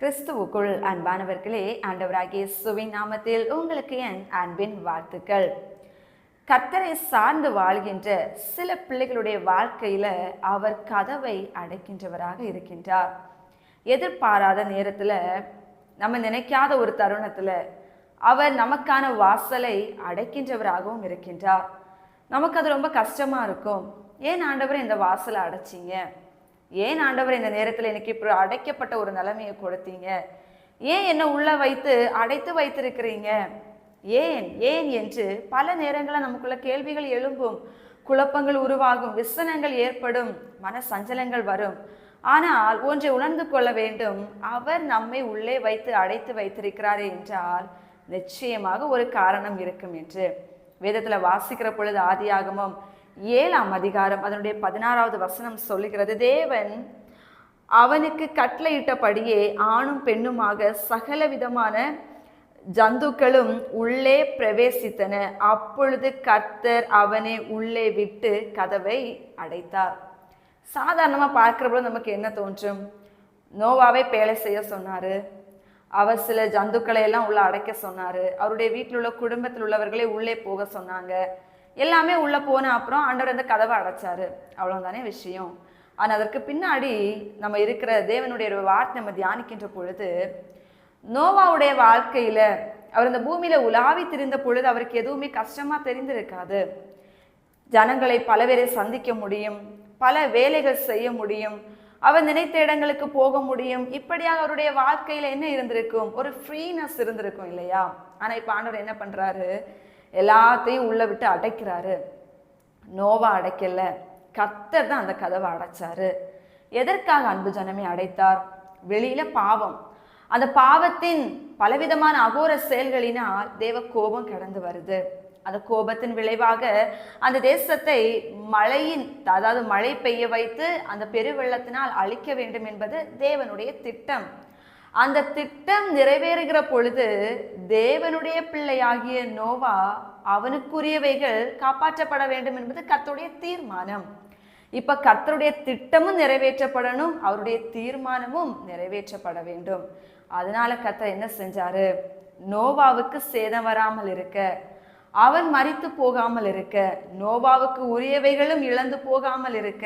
கிறிஸ்துவுக்குள் அன்பானவர்களே ஆண்டவராகிய சுவின் நாமத்தில் உங்களுக்கு என் அன்பின் வாழ்த்துக்கள். கர்த்தரை சார்ந்து வாழ்கின்ற சில பிள்ளைகளுடைய வாழ்க்கையில் அவர் கதவை அடைக்கின்றவராக இருக்கின்றார். எதிர்பாராத நேரத்தில் நம்ம நினைக்காத ஒரு தருணத்தில் அவர் நமக்கான வாசலை அடைக்கின்றவராகவும் இருக்கின்றார். நமக்கு அது ரொம்ப கஷ்டமாக இருக்கும். ஏன் ஆண்டவர் இந்த வாசலை அடைச்சிங்க? ஏன் ஆண்டவர் இந்த நேரத்தில் எனக்கு இப்படி அடைக்கப்பட்ட ஒரு நிலைமையை கொடுத்தீங்க? ஏன் என்னை உள்ளே வைத்து அடைத்து வைத்திருக்கிறீங்க? ஏன் ஏன் என்று பல நேரங்களில் நமக்குள்ள கேள்விகள் எழும்பும். குழப்பங்கள் உருவாகும் விசனங்கள் ஏற்படும் மன சஞ்சலங்கள் வரும். ஆனால் ஒன்றை உணர்ந்து கொள்ள வேண்டும். அவர் நம்மை உள்ளே வைத்து அடைத்து வைத்திருக்கிறார் என்றால் நிச்சயமாக ஒரு காரணம் இருக்கும் என்று. வேதத்தில் வாசிக்கிற பொழுது ஆதியாகமும் ஏழாம் அதிகாரம் அதனுடைய பதினாறாவது வசனம் சொல்லுகிறது தேவன் அவனுக்கு கட்டளையிட்டபடியே ஆணும் பெண்ணுமாக சகல விதமான ஜந்துக்களும் உள்ளே பிரவேசித்தன. அப்பொழுது கர்த்தர் அவனை உள்ளே விட்டு கதவை அடைத்தார். சாதாரணமாக பார்க்குறப்போ நமக்கு என்ன தோன்றும்? நோவாவே பேலை செய்ய சொன்னார். அவர் சில ஜந்துக்களை எல்லாம் உள்ளே அடைக்க சொன்னார். அவருடைய வீட்டில் உள்ள குடும்பத்தில் உள்ளவர்களே உள்ளே போக சொன்னாங்க. எல்லாமே உள்ளே போன அப்புறம் ஆண்டவர் அந்த கதவை அடைச்சாரு. அவ்வளோதானே விஷயம். ஆனால் அதற்கு பின்னாடி நம்ம இருக்கிற தேவனுடைய ஒரு வார்த்தை நம்ம தியானிக்கின்ற பொழுது நோவாவுடைய வாழ்க்கையில அவர் இந்த பூமியில உலாவி திரிந்த பொழுது அவருக்கு எதுவுமே கஷ்டமா தெரிந்திருக்காது. ஜனங்களை பல பேரை சந்திக்க முடியும் பல வேலைகள் செய்ய முடியும் அவர் நினைத்த இடங்களுக்கு போக முடியும். இப்படியாக அவருடைய வாழ்க்கையில என்ன இருந்திருக்கும்? ஒரு ஃப்ரீனஸ் இருந்திருக்கும் இல்லையா? ஆனா இப்ப ஆண்டவர் என்ன பண்றாரு? எல்லாத்தையும் உள்ளே விட்டு அடைக்கிறாரு. நோவா அடைக்கலை. கத்தர் தான் அந்த கதவை அடைச்சாரு. எதற்காக அன்பு ஜனமே அடைத்தார்? வெளியில பாவம். அந்த பாவத்தின் பலவிதமான அகோர செயல்களினால் தேவ கோபம் கடந்து வருது. அந்த கோபத்தின் விளைவாக அந்த தேசத்தை மழையின் அதாவது மழை பெய்ய வைத்து அந்த பெருவெள்ளத்தினால் அழிக்க வேண்டும் என்பது தேவனுடைய திட்டம். அந்த திட்டம் நிறைவேறுகிற பொழுது தேவனுடைய பிள்ளையாகிய நோவா அவனுக்குரியவைகள் காப்பாற்றப்பட வேண்டும் என்பது கத்தருடைய தீர்மானம். இப்ப கர்த்தருடைய திட்டமும் நிறைவேற்றப்படணும் அவருடைய தீர்மானமும் நிறைவேற்றப்பட வேண்டும். அதனால கர்த்தர் என்ன செஞ்சாரு? நோவாவுக்கு சேதம் வராமல் இருக்க அவன் மறித்து போகாமல் இருக்க நோவாவுக்கு உரியவைகளும் இழந்து போகாமல் இருக்க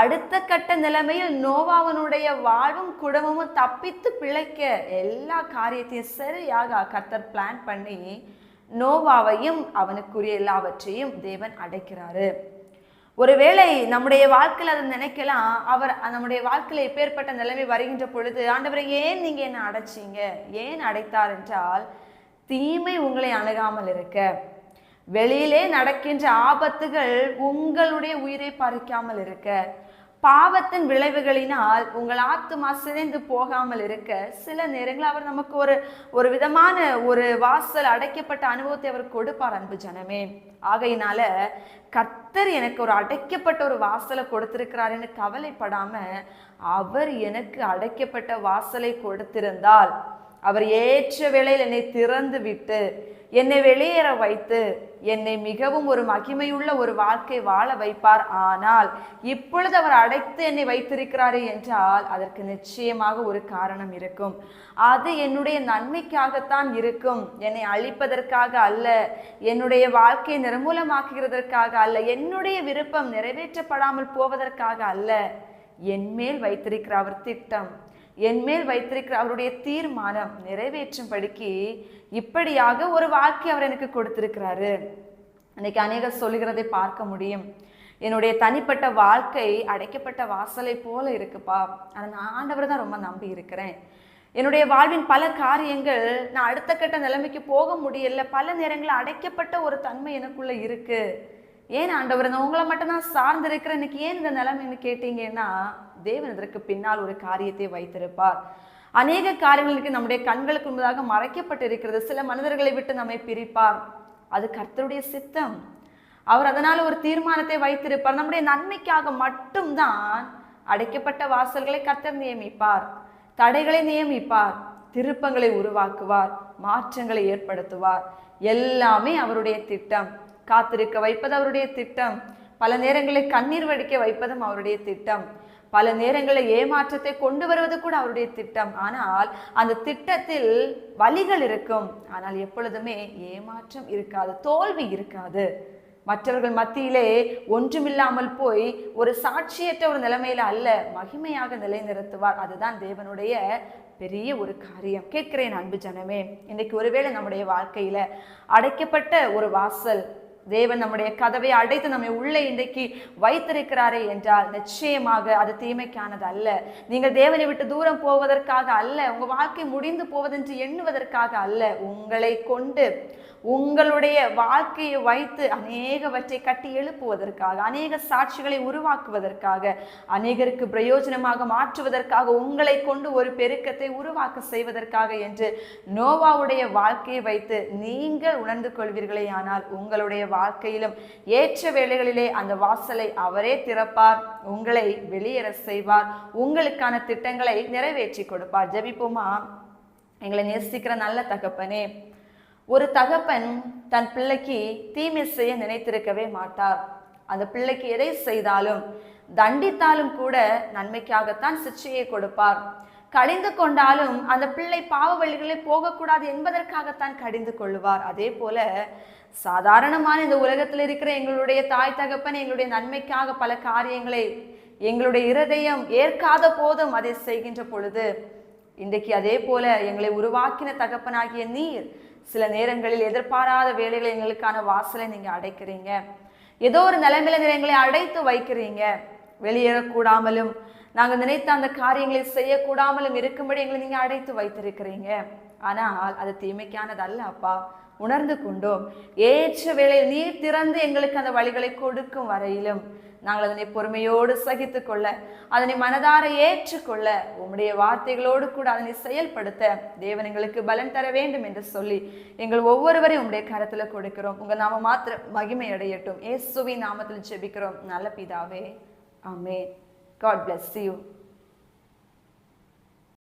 அடுத்த கட்ட நிலைமையில் நோவாவனுடைய வாழ்வும் குடும்பமும் தப்பித்து பிழைக்க எல்லா காரியத்தையும் சரியாக கர்த்தர் பிளான் பண்ணி நோவாவையும் அவனுக்குரிய எல்லாவற்றையும் தேவன் அடைக்கிறாரு. ஒருவேளை நம்முடைய வாழ்க்கையில் அதை நினைக்கலாம். அவர் நம்முடைய வாழ்க்கையில் எப்பேற்பட்ட நிலைமை வருகின்ற பொழுது ஆண்டவரை ஏன் நீங்கள் என்ன அடைச்சீங்க? ஏன் அடைத்தார் என்றால் தீமை உங்களை அணுகாமல் இருக்க. வெளியிலே நடக்கின்ற ஆபத்துகள் உங்களுடைய உயிரை பறிக்காமல் இருக்க பாவத்தின் விளைவுகளினால் உங்கள் ஆத்துமா சிதைந்து போகாமல் இருக்க சில நேரங்களில் அவர் நமக்கு ஒரு ஒரு விதமான ஒரு வாசல் அடைக்கப்பட்ட அனுபவத்தை அவர் கொடுப்பார் அன்பு ஜனமே. ஆகையினால கர்த்தர் எனக்கு ஒரு அடைக்கப்பட்ட ஒரு வாசலை கொடுத்திருக்கிறாருன்னு கவலைப்படாம அவர் எனக்கு அடைக்கப்பட்ட வாசலை கொடுத்திருந்தால் அவர் ஏற்ற வேளையில் என்னை திறந்து விட்டு என்னை வெளியேற வைத்து என்னை மிகவும் ஒரு மகிமையுள்ள ஒரு வாழ்க்கை வாழ வைப்பார். ஆனால் இப்பொழுது அவர் அடைத்து என்னை வைத்திருக்கிறாரே என்றால் அதற்கு நிச்சயமாக ஒரு காரணம் இருக்கும். அது என்னுடைய நன்மைக்காகத்தான் இருக்கும். என்னை அழிப்பதற்காக அல்ல என்னுடைய வாழ்க்கையை நிர்மூலமாக்குகிறதற்காக அல்ல என்னுடைய விருப்பம் நிறைவேற்றப்படாமல் போவதற்காக அல்ல என்மேல் வைத்திருக்கிற அவர் திட்டம். என்மேல் வைத்திருக்கிற அவருடைய தீர்மானம் நிறைவேற்றும்படிக்கு இப்படியாக ஒரு வாழ்க்கை அவர் எனக்கு கொடுத்திருக்கிறாரு. அன்னைக்கு அநேகர் சொல்லுகிறதை பார்க்க முடியும். என்னுடைய தனிப்பட்ட வாழ்க்கை அடைக்கப்பட்ட வாசலை போல இருக்குப்பா. ஆனால் நான் ஆண்டவர் தான் ரொம்ப நம்பி இருக்கிறேன். என்னுடைய வாழ்வின் பல காரியங்கள் நான் அடுத்த கட்ட நிலைமைக்கு போக முடியல. பல நேரங்களில் அடைக்கப்பட்ட ஒரு தன்மை எனக்குள்ளே இருக்குது ஏன் ஆண்டவர் நான் உங்களை மட்டும் தான் சார்ந்து இருக்கிறேன் எனக்கு ஏன் இந்த நிலைமைன்னு கேட்டிங்கன்னா தேவன் இதற்கு பின்னால் ஒரு காரியத்தை வைத்திருப்பார். அநேக காரியங்களுக்கு நம்முடைய கண்களுக்கு முன்பதாக மறைக்கப்பட்டு இருக்கிறது. சில மனிதர்களை விட்டு நம்மை பிரிப்பார். அது கர்த்தருடைய சித்தம். அவர் அதனால் ஒரு தீர்மானத்தை வைத்திருப்பார். நம்முடைய நன்மைக்காக மட்டும்தான் அடைக்கப்பட்ட வாசல்களை கர்த்தர் நியமிப்பார். தடைகளை நியமிப்பார். திருப்பங்களை உருவாக்குவார். மாற்றங்களை ஏற்படுத்துவார். எல்லாமே அவருடைய திட்டம். காத்திருக்க வைப்பது அவருடைய திட்டம். பல நேரங்களில் கண்ணீர் வடிக்க வைப்பதும் அவருடைய திட்டம். பல நேரங்களில் ஏமாற்றத்தை கொண்டு வருவது கூட அவருடைய திட்டம். ஆனால் அந்த திட்டத்தில் வழிகள் இருக்கும். ஆனால் எப்பொழுதுமே ஏமாற்றம் இருக்காது தோல்வி இருக்காது. மற்றவர்கள் மத்தியிலே ஒன்றுமில்லாமல் போய் ஒரு சாட்சியற்ற ஒரு நிலைமையில அல்ல மகிமையாக நிலைநிறுத்துவார். அதுதான் தேவனுடைய பெரிய ஒரு காரியம். கேட்கிறேன் அன்பு ஜனமே இன்னைக்கு ஒருவேளை நம்முடைய வாழ்க்கையில அடைக்கப்பட்ட ஒரு வாசல் தேவன் நம்முடைய கதவை அடைத்து நம்மை உள்ளே இன்றைக்கு வைத்திருக்கிறாரே என்றால் நிச்சயமாக அது தீமைக்கானது அல்ல. நீங்கள் தேவனை விட்டு தூரம் போவதற்காக அல்ல உங்க வாழ்க்கை முடிந்து போவதென்று எண்ணுவதற்காக அல்ல உங்களை கொண்டு உங்களுடைய வாழ்க்கையை வைத்து அநேகவற்றை கட்டி எழுப்புவதற்காக அநேக சாட்சிகளை உருவாக்குவதற்காக அநேகருக்கு பிரயோஜனமாக மாற்றுவதற்காக உங்களை கொண்டு ஒரு பெருக்கத்தை உருவாக்க செய்வதற்காக என்று நோவாவுடைய வாழ்க்கையை வைத்து நீங்கள் உணர்ந்து கொள்வீர்களே ஆனால் உங்களுடைய வாழ்க்கையிலும் ஏற்ற வேளைகளிலே அந்த வாசலை அவரே திறப்பார் உங்களை வெளியேற செய்வார் உங்களுக்கான திட்டங்களை நிறைவேற்றி கொடுப்பார். ஜபிப்போமா? எங்களை நேசிக்கிற நல்ல தகப்பனே ஒரு தகப்பன் தன் பிள்ளைக்கு தீமை செய்ய நினைத்திருக்கவே மாட்டார். அந்த பிள்ளைக்கு எதை செய்தாலும் தண்டித்தாலும் கூட நன்மைக்காகத்தான் சிக்ஷையை கொடுப்பார். கடிந்து கொண்டாலும் அந்த பிள்ளை பாவ வழிகளில் போகக்கூடாது என்பதற்காகத்தான் கடிந்து கொள்வார் அதே போல சாதாரணமான இந்த உலகத்தில் இருக்கிற எங்களுடைய தாய் தகப்பன் எங்களுடைய நன்மைக்காக பல காரியங்களை எங்களுடைய இருதயம் ஏற்காத போதும் அதை செய்கின்ற பொழுது இன்றைக்கு அதே போல எங்களை உருவாக்கின தகப்பனாகிய நீர் சில நேரங்களில் எதிர்பாராத வேலைகளை எங்களுக்கான வாசலை நீங்க அடைக்கிறீங்க. ஏதோ ஒரு நிலைமையில எங்களை அடைத்து வைக்கிறீங்க. வெளியேறக்கூடாமலும் நாங்கள் நினைத்த அந்த காரியங்களை செய்யக்கூடாமலும் இருக்கும்படி எங்களை நீங்க அடைத்து வைத்திருக்கிறீங்க. ஆனால் அது தீமைக்கானது அல்ல அப்பா. உணர்ந்து கொண்டோம். ஏற்ற வேளையில் நீர் திறந்து எங்களுக்கு அந்த வழிகளை கொடுக்கும் வரையிலும் நாங்கள் அதனை பொறுமையோடு சகித்து கொள்ள அதனை மனதார ஏற்றுக்கொள்ள உம்முடைய வார்த்தைகளோடு கூட அதனை செயல்படுத்த தேவன் எங்களுக்கு பலன் தர வேண்டும் என்று சொல்லி எங்கள் ஒவ்வொருவரையும் உம்முடைய கரத்தில் கொடுக்கிறோம். உங்கள் நாம மாத்திர மகிமை அடையட்டும். இயேசுவின் நாமத்தில் ஜெபிக்கிறோம். நல்ல பிதாவே. ஆமே காட் பிளஸ் யூ